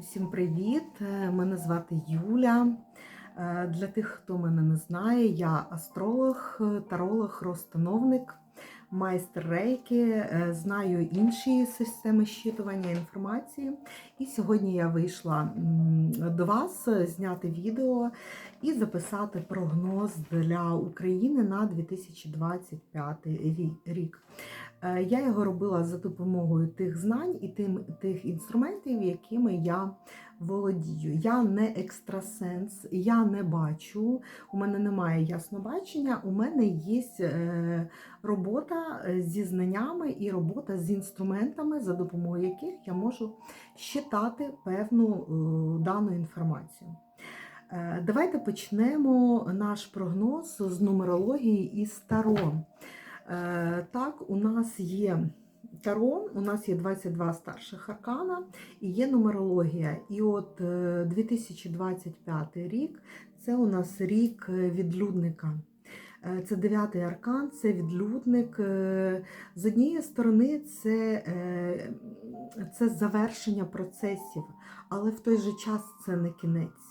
Усім привіт! Е, Мене звати Юля. Е, Для тих, хто мене не знає, я астролог, таролог, розстановник, майстер рейки, е, знаю інші системи щитування інформації. І сьогодні я вийшла до вас зняти відео і записати прогноз для України на 2025 рік. Е, Я його робила за допомогою тих знань і тим, тих інструментів, якими я володію. Я не екстрасенс, я не бачу, у мене немає яснобачення, у мене є е, робота зі знаннями і робота з інструментами, за допомогою яких я можу щитати певну е, дану інформацію. Давайте почнемо наш прогноз з нумерології і з Таро. Е, Так, у нас є Таро, у нас є 22 старших аркана і є нумерологія. І от е, 2025 рік це у нас рік е, відлюдника. Е, Це дев'ятий аркан, це відлюдник. Е, З однієї сторони, це, е, це завершення процесів, але в той же час це не кінець.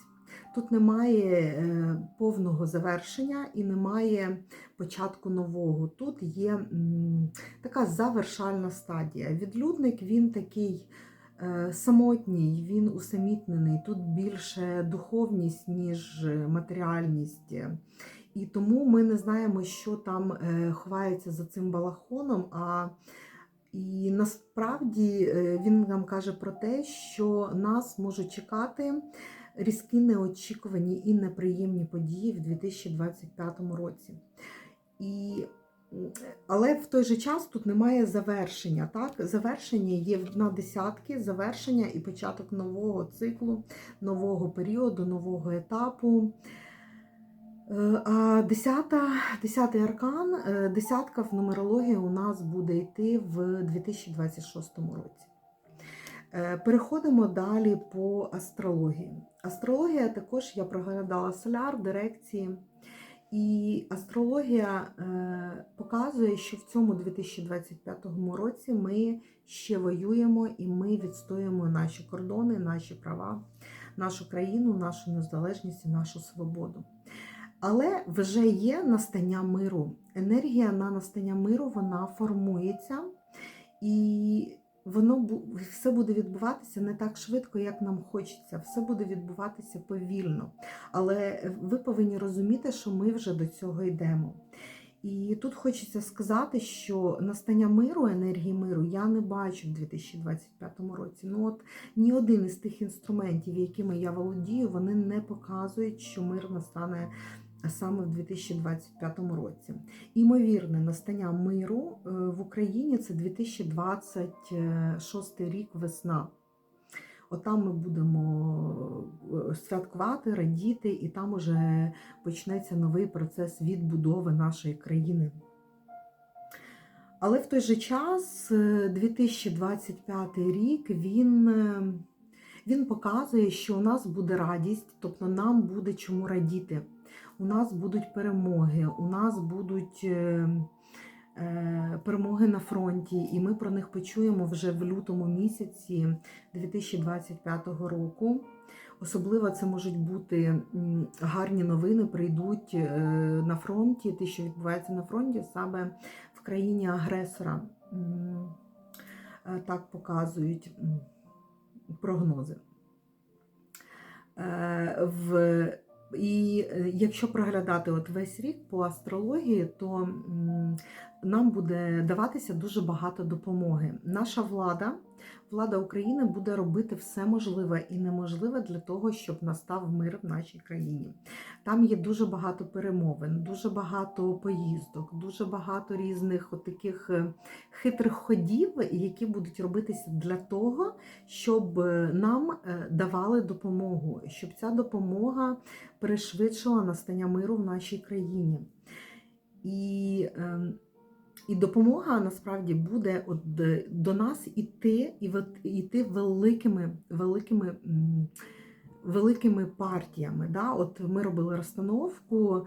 Тут немає е, повного завершення і немає початку нового. Тут є така завершальна стадія. Відлюдник він такий е, самотній, він усамітнений. Тут більше духовність, ніж матеріальність. І тому ми не знаємо, що там е, ховається за цим балахоном. А і насправді е, він нам каже про те, що нас можуть чекати різкі неочікувані і неприємні події в 2025 році. І, але в той же час тут немає завершення. Так? Завершення є на десятки, завершення і початок нового циклу, нового періоду, нового етапу. Е, А десята, десятий аркан, е, десятка в нумерології у нас буде йти в 2026 році. Е, Переходимо далі по астрології. Астрологія також я проглядала соляр, дирекції. І астрологія показує, що в цьому 2025 році ми ще воюємо і ми відстоюємо наші кордони, наші права, нашу країну, нашу незалежність і нашу свободу. Але вже є настання миру. Енергія на настання миру вона формується, і воно все буде відбуватися не так швидко, як нам хочеться. Все буде відбуватися повільно. Але ви повинні розуміти, що ми вже до цього йдемо. І тут хочеться сказати, що настання миру, енергії миру я не бачу в 2025 році. Ну от ні один із тих інструментів, якими я володію, вони не показують, що мир настане саме в 2025 році. Імовірне настання миру е, в Україні це 2026 рік весна. Отам ми будемо е, святкувати, радіти, і там уже почнеться новий процес відбудови нашої країни. Але в той же час е, 2025 рік він, е, він показує, що у нас буде радість, тобто нам буде чому радіти. У нас будуть перемоги, у нас будуть е, е, перемоги на фронті, і ми про них почуємо вже в лютому місяці 2025 року. Особливо це можуть бути гарні новини, прийдуть е, на фронті, те, що відбувається на фронті, саме в країні агресора. Так показують прогнози. Е, В і е, якщо проглядати от весь рік по астрології, то нам буде даватися дуже багато допомоги. Наша влада, влада України буде робити все можливе і неможливе для того, щоб настав мир в нашій країні. Там є дуже багато перемовин, дуже багато поїздок, дуже багато різних от таких е, хитрих ходів, які будуть робитися для того, щоб е, нам е, давали допомогу, щоб ця допомога пришвидшила настання миру в нашій країні. І, ем, і допомога насправді буде от до нас іти і іти великими, великими, великими партіями. Да? От ми робили розстановку.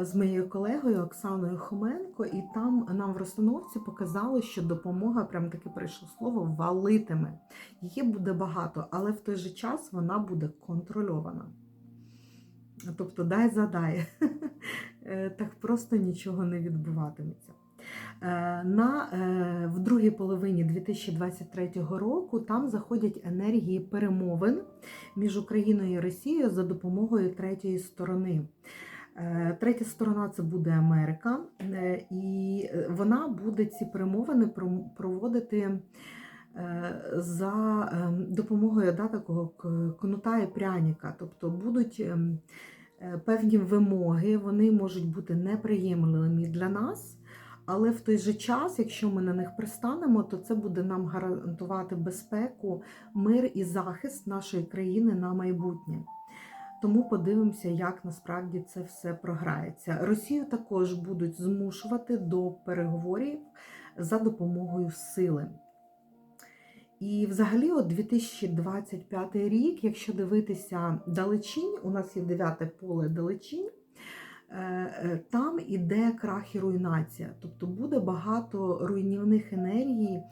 е, з моєю колегою Оксаною Хоменко, і там нам в розстановці показали, що допомога, прям таке прийшло слово, валитиме. Її буде багато, але в той же час вона буде контрольована. Тобто дай задай. Е, Так просто нічого не відбуватиметься. Е, На, е, в другій половині 2023 року там заходять енергії перемовин між Україною і Росією за допомогою третьої сторони. Е, Третя сторона це буде Америка, і вона буде ці перемовини проводити за допомогою да, такого кнута і пряника. Тобто будуть ем, певні вимоги, вони можуть бути неприємними для нас. Але в той же час, якщо ми на них пристанемо, то це буде нам гарантувати безпеку, мир і захист нашої країни на майбутнє. Тому подивимося, як насправді це все програється. Росію також будуть змушувати до переговорів за допомогою сили. І взагалі, от 2025 рік, якщо дивитися далечінь, у нас є дев'яте поле далечінь, там іде крах і руйнація. Тобто буде багато руйнівних енергій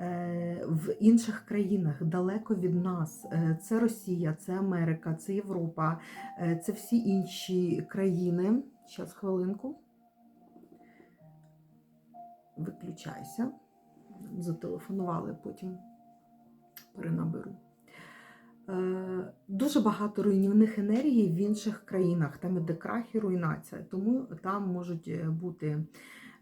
е, в інших країнах, далеко від нас. Е, Це Росія, це Америка, це Європа, е, це всі інші країни. Зараз хвилинку. Виключайся. Зателефонували потім перенаберу. Е, Дуже багато руйнівних енергій в інших країнах, там іде крах і руйнація, тому там можуть е, бути е,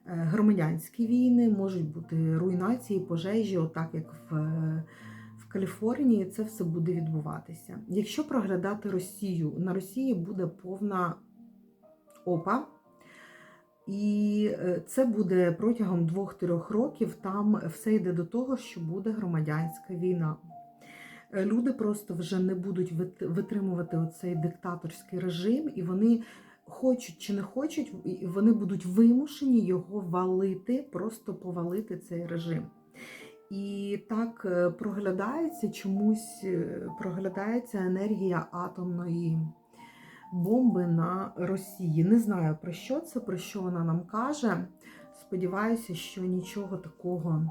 громадянські війни, можуть бути руйнації, пожежі, отак як в, в Каліфорнії, це все буде відбуватися. Якщо проглядати Росію, на Росії буде повна опа. І це буде протягом 2-3 років. Там все йде до того, що буде громадянська війна. Е, Люди просто вже не будуть витримувати оцей диктаторський режим, і вони хочуть чи не хочуть, вони будуть вимушені його валити, просто повалити цей режим. І так е, проглядається чомусь е, проглядається енергія атомної бомби на Росії. Не знаю про що це, про що вона нам каже. Сподіваюся, що нічого такого,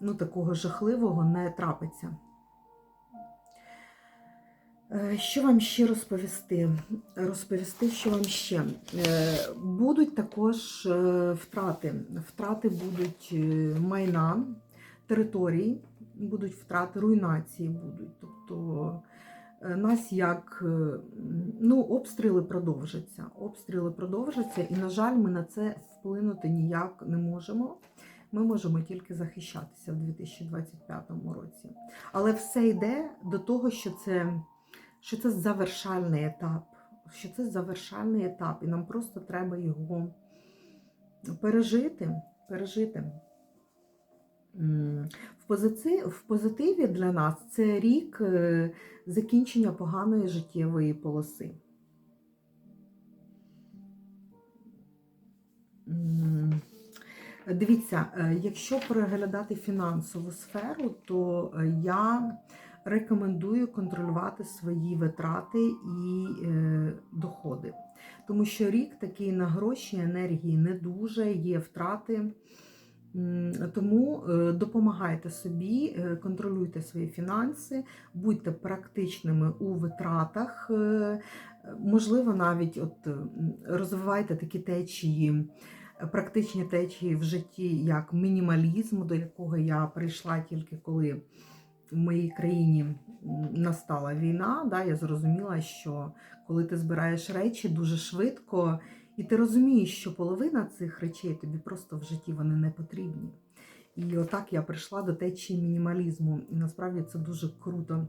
ну, такого жахливого не трапиться. Е, Що вам ще розповісти? Розповісти, що вам ще. Е, Будуть також е, втрати. Втрати будуть майна, територій, будуть втрати, руйнації будуть. Тобто нас як ну, обстріли продовжаться. Обстріли продовжаться, і, на жаль, ми на це вплинути ніяк не можемо. Ми можемо тільки захищатися в 2025 році. Але все йде до того, що це, що це завершальний етап. Що це завершальний етап, і нам просто треба його пережити. пережити. В, позитиві для нас це рік е, закінчення поганої життєвої полоси. М, Дивіться, е, якщо переглядати фінансову сферу, то е, я рекомендую контролювати свої витрати і е, доходи. Тому що рік такий на гроші, енергії не дуже, є втрати. Тому допомагайте собі, контролюйте свої фінанси, будьте практичними у витратах. Можливо, навіть от розвивайте такі течії, практичні течії в житті, як мінімалізм, до якого я прийшла тільки коли в моїй країні настала війна. Да, я зрозуміла, що коли ти збираєш речі дуже швидко. І ти розумієш, що половина цих речей тобі просто в житті вони не потрібні. І отак я прийшла до течії мінімалізму. І насправді це дуже круто.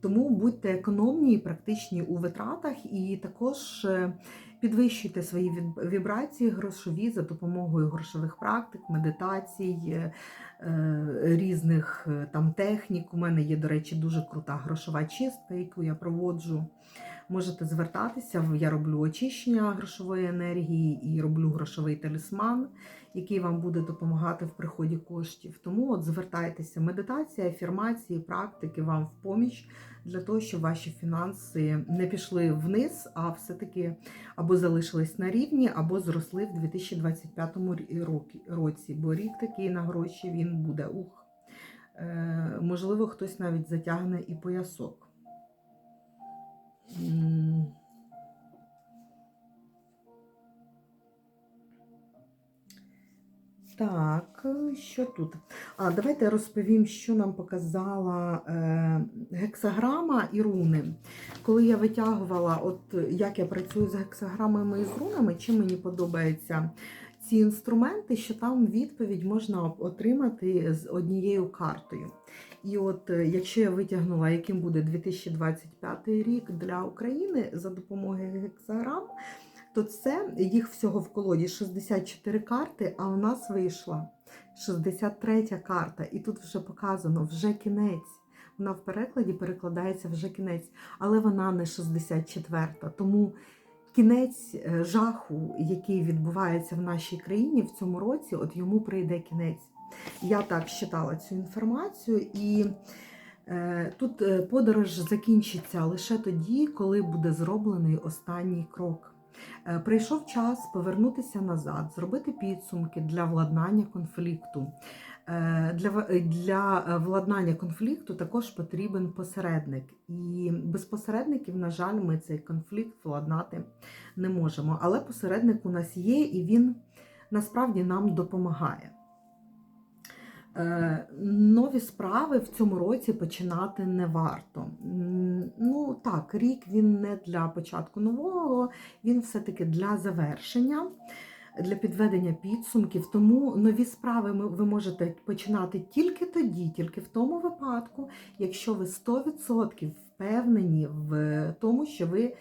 Тому будьте економні і практичні у витратах, і також е, підвищуйте свої вібрації грошові за допомогою грошових практик, медитацій, е, різних е, там технік. У мене є, до речі, дуже крута грошова чистка, яку я проводжу. можете звертатися. Я роблю очищення грошової енергії і роблю грошовий талісман, який вам буде допомагати в приході коштів. Тому от звертайтеся, медитація, афірмації, практики вам в поміч для того, щоб ваші фінанси не пішли вниз, а все-таки або залишились на рівні, або зросли в 2025 році. Бо рік такий на гроші він буде ух. Е, можливо, хтось навіть затягне і поясок. Так, що тут? А давайте розповім, що нам показала е, гексаграма і руни. Коли я витягувала, от як я працюю з гексаграмами і з рунами, чим мені подобаються ці інструменти, що там відповідь можна отримати з однією картою. І от е, якщо я витягнула, яким буде 2025 рік для України за допомогою гексаграм, то це їх всього в колоді 64 карти, а у нас вийшла 63 карта. І тут вже показано вже кінець. Вона в перекладі перекладається вже кінець, але вона не 64. Тому кінець е, жаху, який відбувається в нашій країні в цьому році, от йому прийде кінець. Я так читала цю інформацію, і е, тут е, подорож закінчиться лише тоді, коли буде зроблений останній крок. Е, прийшов час повернутися назад, зробити підсумки для владнання конфлікту. Е, Для для е, владнання конфлікту також потрібен посередник. І без посередників, на жаль, ми цей конфлікт владнати не можемо. Але посередник у нас є, і він насправді нам допомагає. Е, Нові справи в цьому році починати не варто. Ну так, рік він не для початку нового, він все-таки для завершення, для підведення підсумків. Тому нові справи ви можете починати тільки тоді, тільки в тому випадку, якщо ви 100% впевнені в тому, що ви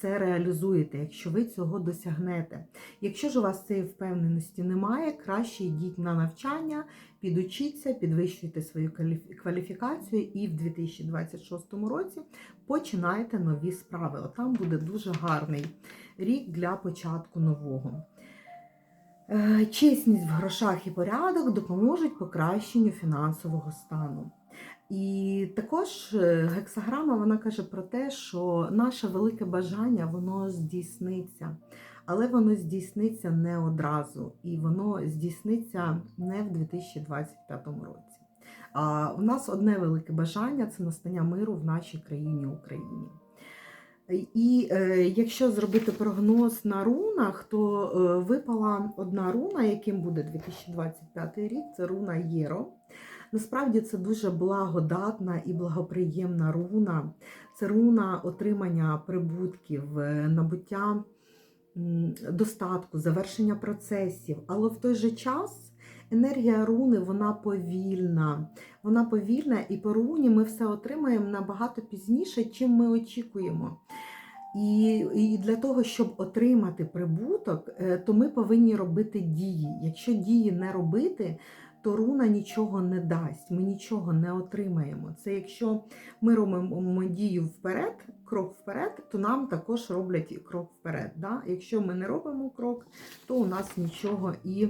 це реалізуєте, якщо ви цього досягнете. Якщо ж у вас цієї впевненості немає, краще йдіть на навчання, підучіться, підвищуйте свою кваліфікацію і в 2026 році починайте нові справи. От там буде дуже гарний рік для початку нового. Е, Чесність в грошах і порядок допоможуть покращенню фінансового стану. І також е, гексаграма вона каже про те, що наше велике бажання воно здійсниться, але воно здійсниться не одразу, і воно здійсниться не в 2025 році. А у нас одне велике бажання це настання миру в нашій країні Україні. І е, якщо зробити прогноз на рунах, то е, випала одна руна, яким буде 2025 рік, це руна Єро. Насправді це дуже благодатна і благоприємна руна. Це руна отримання прибутків, е, набуття достатку, завершення процесів. Але в той же час енергія руни вона повільна. Вона повільна, і по руні ми все отримаємо набагато пізніше, чим ми очікуємо. І, і для того, щоб отримати прибуток, е, то ми повинні робити дії. Якщо дії не робити, то руна нічого не дасть, ми нічого не отримаємо. Це якщо ми робимо дію вперед, крок вперед, то нам також роблять крок вперед. Да? Якщо ми не робимо крок, то у нас нічого і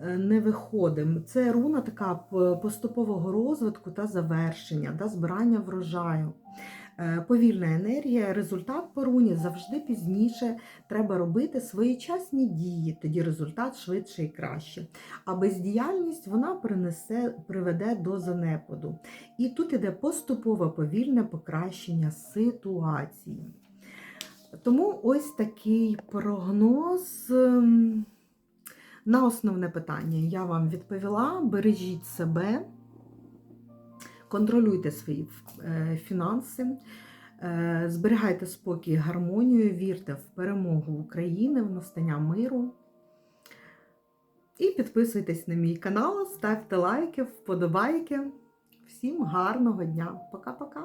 е, не виходить. Це руна така поступового розвитку та завершення, да? збирання врожаю. Е, Повільна енергія, результат по руні завжди пізніше треба робити своєчасні дії, тоді результат швидше і краще. А бездіяльність вона принесе, приведе до занепаду. І тут іде поступове повільне покращення ситуації. Тому ось такий прогноз. ем, На основне питання я вам відповіла: бережіть себе, контролюйте свої е, фінанси, е, зберігайте спокій, гармонію, вірте в перемогу України, в настання миру. І підписуйтесь на мій канал, ставте лайки, вподобайки. Всім гарного дня. Пока-пока!